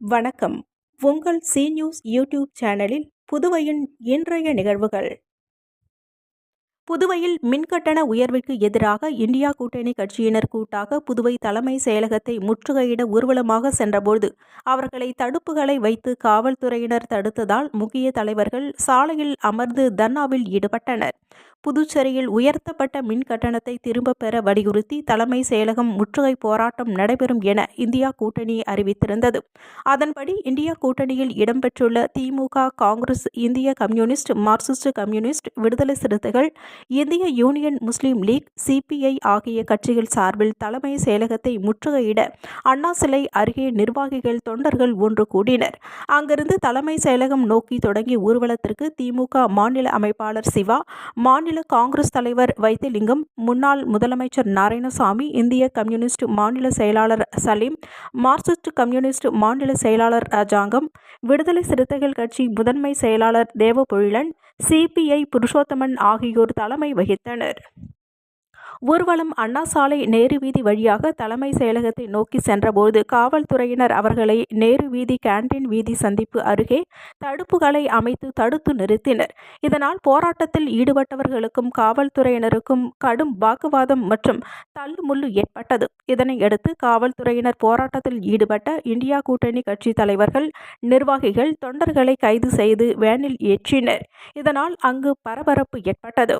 வணக்கம். உங்கள் C news YouTube சேனலில் புதுவையின் இன்றைய நிகழ்வுகள். புதுவையில் மின்கட்டண உயர்வுக்கு எதிராக இந்தியா கூட்டணி கட்சியினர் கூட்டாக புதுவை தலைமை செயலகத்தை முற்றுகையிட ஊர்வலமாக சென்றபோது அவர்களை தடுப்புகளை வைத்து காவல்துறையினர் தடுத்ததால் முக்கிய தலைவர்கள் சாலையில் அமர்ந்து தர்ணாவில் ஈடுபட்டனர். புதுச்சேரியில் உயர்த்தப்பட்ட மின் கட்டணத்தை திரும்பப் பெற வலியுறுத்தி தலைமை செயலகம் முற்றுகை போராட்டம் நடைபெறும் என இந்தியா கூட்டணி அறிவித்திருந்தது. அதன்படி இந்தியா கூட்டணியில் இடம்பெற்றுள்ள திமுக காங்கிரஸ் இந்திய கம்யூனிஸ்ட் மார்க்சிஸ்ட் கம்யூனிஸ்ட் விடுதலை சிறுத்தைகள் இந்திய யூனியன் முஸ்லீம் லீக் சிபிஐ ஆகிய கட்சிகள் சார்பில் தலைமை செயலகத்தை முற்றுகையிட அண்ணா சிலை அருகே நிர்வாகிகள் தொண்டர்கள் ஒன்று கூடினர். அங்கிருந்து தலைமை செயலகம் நோக்கி தொடங்கிய ஊர்வலத்திற்கு திமுக மாநில அமைப்பாளர் சிவா மாநில மாநில காங்கிரஸ் தலைவர் வைத்திலிங்கம் முன்னாள் முதலமைச்சர் நாராயணசாமி இந்திய கம்யூனிஸ்ட் மாநில செயலாளர் சலீம் மார்க்சிஸ்ட் கம்யூனிஸ்ட் மாநில செயலாளர் ராஜாங்கம் விடுதலை சிறுத்தைகள் கட்சி முதன்மை செயலாளர் தேவபொழிலன் சிபிஐ புருஷோத்தமன் ஆகியோர் தலைமை வகித்தனர். ஊர்வலம் அண்ணா சாலை நேரு வீதி வழியாக தலைமை செயலகத்தை நோக்கி சென்றபோது காவல்துறையினர் அவர்களை நேரு வீதி கேண்டீன் வீதி சந்திப்பு அருகே தடுப்புகளை அமைத்து தடுத்து நிறுத்தினர். இதனால் போராட்டத்தில் ஈடுபட்டவர்களுக்கும் காவல்துறையினருக்கும் கடும் வாக்குவாதம் மற்றும் தள்ளுமுள்ளு ஏற்பட்டது. இதனையடுத்து காவல்துறையினர் போராட்டத்தில் ஈடுபட்ட இந்தியா கூட்டணி கட்சி தலைவர்கள் நிர்வாகிகள் தொண்டர்களை கைது செய்து வேனில் ஏற்றினர். இதனால் அங்கு பரபரப்பு ஏற்பட்டது.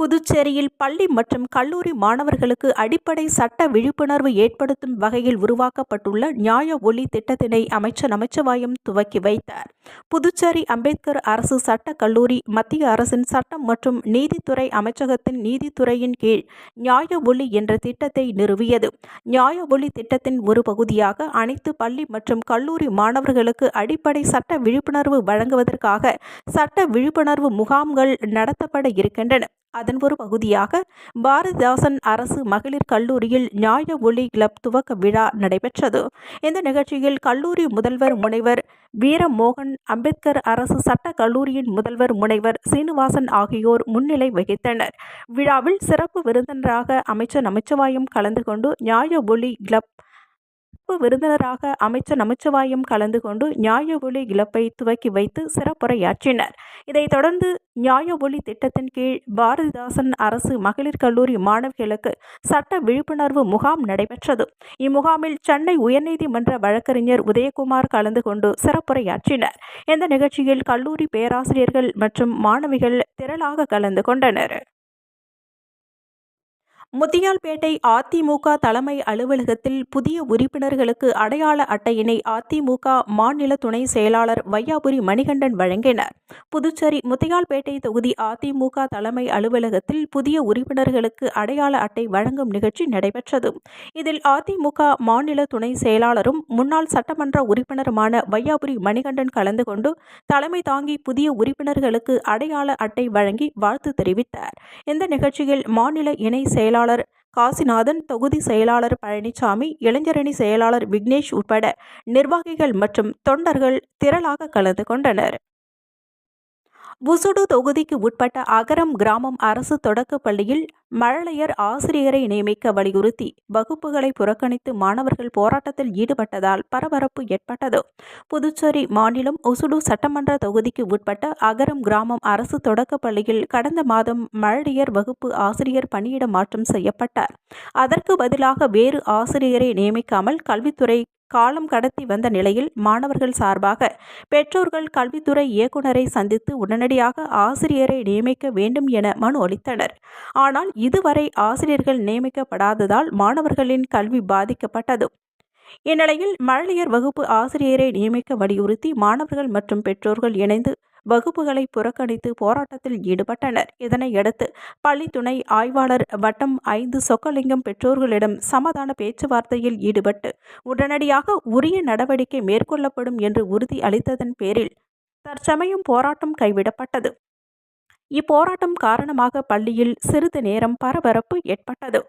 புதுச்சேரியில் பள்ளி மற்றும் கல்லூரி மாணவர்களுக்கு அடிப்படை சட்ட விழிப்புணர்வு ஏற்படுத்தும் வகையில் உருவாக்கப்பட்டுள்ள நியாய ஒளி திட்டத்தினை அமைச்சர் நமச்சிவாயம் துவக்கி வைத்தார். புதுச்சேரி அம்பேத்கர் அரசு சட்ட கல்லூரி மத்திய அரசின் சட்டம் மற்றும் நீதித்துறை அமைச்சகத்தின் நீதித்துறையின் கீழ் நியாய ஒளி என்ற திட்டத்தை நிறுவியது. நியாய ஒளி திட்டத்தின் ஒரு பகுதியாக அனைத்து பள்ளி மற்றும் கல்லூரி மாணவர்களுக்கு அடிப்படை சட்ட விழிப்புணர்வு வழங்குவதற்காக சட்ட விழிப்புணர்வு முகாம்கள் நடத்தப்பட இருக்கின்றன. அதன் ஒரு பகுதியாக பாரதிதாசன் அரசு மகளிர் கல்லூரியில் நியாய ஒளி கிளப் துவக்க விழா நடைபெற்றது. இந்த நிகழ்ச்சியில் கல்லூரி முதல்வர் முனைவர் வீரமோகன் அம்பேத்கர் அரசு சட்ட கல்லூரியின் முதல்வர் முனைவர் சீனிவாசன் ஆகியோர் முன்னிலை வகித்தனர். விழாவில் சிறப்பு விருந்தினராக அமைச்சர் நமச்சிவாயம் கலந்து கொண்டு நியாய ஒளி கிளப் சிறப்பு விருந்தினராக அமைச்சர் நமச்சிவாயம் கலந்து கொண்டு நியாய ஒளி இழப்பை துவக்கி வைத்து சிறப்புரையாற்றினர். இதைத் தொடர்ந்து நியாய ஒளி திட்டத்தின் கீழ் பாரதிதாசன் அரசு மகளிர் கல்லூரி மாணவிகளுக்கு சட்ட விழிப்புணர்வு முகாம் நடைபெற்றது. இம்முகாமில் சென்னை உயர்நீதிமன்ற வழக்கறிஞர் உதயகுமார் கலந்து கொண்டு சிறப்புரையாற்றினர். இந்த நிகழ்ச்சியில் கல்லூரி பேராசிரியர்கள் மற்றும் மாணவிகள் திரளாக கலந்து கொண்டனர். முத்தியால்பேட்டை அதிமுக தலைமை அலுவலகத்தில் புதிய உறுப்பினர்களுக்கு அடையாள அட்டையினை அதிமுக மாநில துணை செயலாளர் வையாபுரி மணிகண்டன் வழங்கினார். புதுச்சேரி முத்தியால்பேட்டை தொகுதி அதிமுக தலைமை அலுவலகத்தில் புதிய உறுப்பினர்களுக்கு அடையாள அட்டை வழங்கும் நிகழ்ச்சி நடைபெற்றது. இதில் அதிமுக மாநில துணை செயலாளரும் முன்னாள் சட்டமன்ற உறுப்பினருமான வையாபுரி மணிகண்டன் கலந்து கொண்டு தலைமை தாங்கி புதிய உறுப்பினர்களுக்கு அடையாள அட்டை வழங்கி வாழ்த்து தெரிவித்தார். இந்த நிகழ்ச்சியில் மாநில இணை செயலாளர் செயலாளர் காசிநாதன் தொகுதி செயலாளர் பழனிசாமி இளைஞரணி செயலாளர் விக்னேஷ் உட்பட நிர்வாகிகள் மற்றும் தொண்டர்கள் திரளாக கலந்து கொண்டனர். புசுடு தொகுதிக்கு உட்பட்ட அகரம் கிராமம் அரசு தொடக்கப் பள்ளியில் மழலையர் ஆசிரியரை நியமிக்க வலியுறுத்தி வகுப்புகளை புறக்கணித்து மாணவர்கள் போராட்டத்தில் ஈடுபட்டதால் பரபரப்பு ஏற்பட்டது. புதுச்சேரி மாநிலம் உசுடு சட்டமன்ற தொகுதிக்கு உட்பட்ட அகரம் கிராமம் அரசு தொடக்கப் பள்ளியில் கடந்த மாதம் மழலையர் வகுப்பு ஆசிரியர் பணியிட மாற்றம் செய்யப்பட்டார். அதற்கு பதிலாக வேறு ஆசிரியரை நியமிக்காமல் கல்வித்துறை காலம் கடத்தி வந்த நிலையில் மாணவர்கள் சார்பாக பெற்றோர்கள் கல்வித்துறை இயக்குநரை சந்தித்து உடனடியாக ஆசிரியரை நியமிக்க வேண்டும் என மனு அளித்தனர். ஆனால் இதுவரை ஆசிரியர்கள் நியமிக்கப்படாததால் மாணவர்களின் கல்வி பாதிக்கப்பட்டது. இந்நிலையில் மழலையர் வகுப்பு ஆசிரியரை நியமிக்க வலியுறுத்தி மாணவர்கள் மற்றும் பெற்றோர்கள் இணைந்து வகுப்புகளை புறக்கணித்து போராட்டத்தில் ஈடுபட்டனர். இதனையடுத்து பள்ளி துணை ஆய்வாளர் வட்டம் ஐந்து சொக்கலிங்கம் பெற்றோர்களிடம் சமாதான பேச்சுவார்த்தையில் ஈடுபட்டு உடனடியாக உரிய நடவடிக்கை மேற்கொள்ளப்படும் என்று உறுதி அளித்ததன் பேரில் தற்சமயம் போராட்டம் கைவிடப்பட்டது. இப்போராட்டம் காரணமாக பள்ளியில் சிறிது நேரம் பரபரப்பு ஏற்பட்டது.